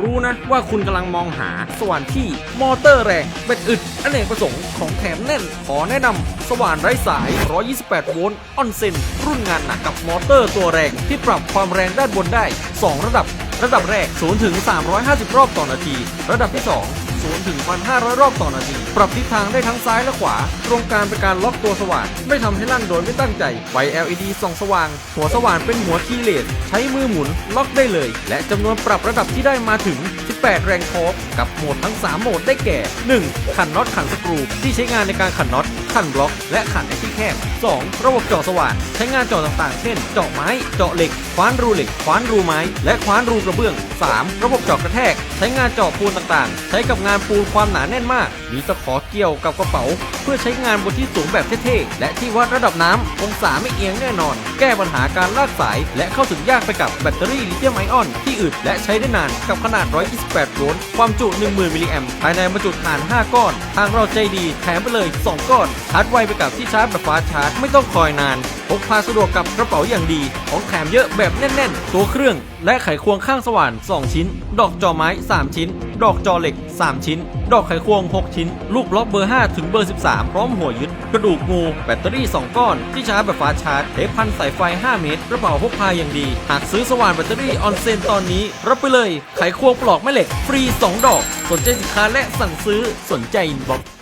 รู้นะว่าคุณกำลังมองหาสว่านที่มอเตอร์แรงเป็นอึดอเนกประสงค์ของแถมแน่น ขอแนะนำสว่านไร้สาย 128 โวลต์ออนเซนรุ่นงานหนักกับมอเตอร์ตัวแรงที่ปรับความแรงด้านบนได้ 2 ระดับ ระดับแรก 0 ถึง 350 รอบต่อนาที ระดับที่ 2 0 ถึง 1,500 รอบต่อนาที ปรับทิศทางได้ทั้งซ้ายและขวา ตรงกลางเป็นการล็อกตัวสว่าน ไม่ทำให้ลั่นโดยไม่ตั้งใจไฟ LED ส่องสว่าง หัวสว่านเป็นหัวคีย์เลสใช้มือหมุนล็อกได้เลย และจำนวนปรับระดับที่ได้มาถึง 8 แรงทอร์กกับโหมดทั้ง 3 โหมดได้แก่ 1. ขันน็อตขันสกรู ที่ใช้งานในการขันน็อต ขันบล็อก และขันในที่แคบ 2. ระบบเจาะสว่านใช้งานเจาะต่างๆ เช่น เจาะไม้ เจาะเหล็ก คว้านรูเหล็ก คว้านรูไม้ และคว้านรูกระเบื้อง 3. ระบบเจาะกระแทก ใช้งานเจาะปูนต่างๆ ใช้กับงานปูนความหนาแน่นมาก มีตะขอเกี่ยวกับกระเป๋า เพื่อใช้งานบนที่สูงแบบเท่ๆ และที่วัดระดับน้ำองศาไม่เอียงแน่นอน แก้ปัญหาการลากสาย และเข้าถึงยากไปกับแบตเตอรี่ลิเธียมไอออนที่อึดและใช้ได้นานกับขนาด120 18 โวลต์ ความจุ 10,000 มิลลิแอมป์ ภายในบรรจุถ่าน 5 ก้อน ทางเราใจดีแถมไปเลย 2 ก้อน ชาร์จไวไปกับที่ชาร์จแบบฟ้าชาร์จไม่ต้องคอยนาน พกพาสะดวกกับกระเป๋าอย่างดี ของแถมเยอะแบบแน่น ๆ ตัวเครื่อง และไขควงข้างสว่าน 2 ชิ้น ดอกจอไม้ 3 ชิ้น ดอกจอเหล็ก 3 ชิ้น ดอกไขควง 6 ชิ้น ลูกล็อกเบอร์ 5 ถึงเบอร์ 13 พร้อมหัวยึดกระดูกงู แบตเตอรี่ 2 ก้อน ที่ชาร์จแบบฟ้าชาร์จเทปพันสายไฟ 5 เมตร กระเป๋าพกพาอย่างดี หากซื้อสว่านแบตเตอรี่ออนเซนตอนนี้ รับไปเลย ไขควงปลอกแม่เหล็ก ฟรี 2 ดอก สนใจสินค้าและสั่งซื้อสนใจอินบ็อกซ์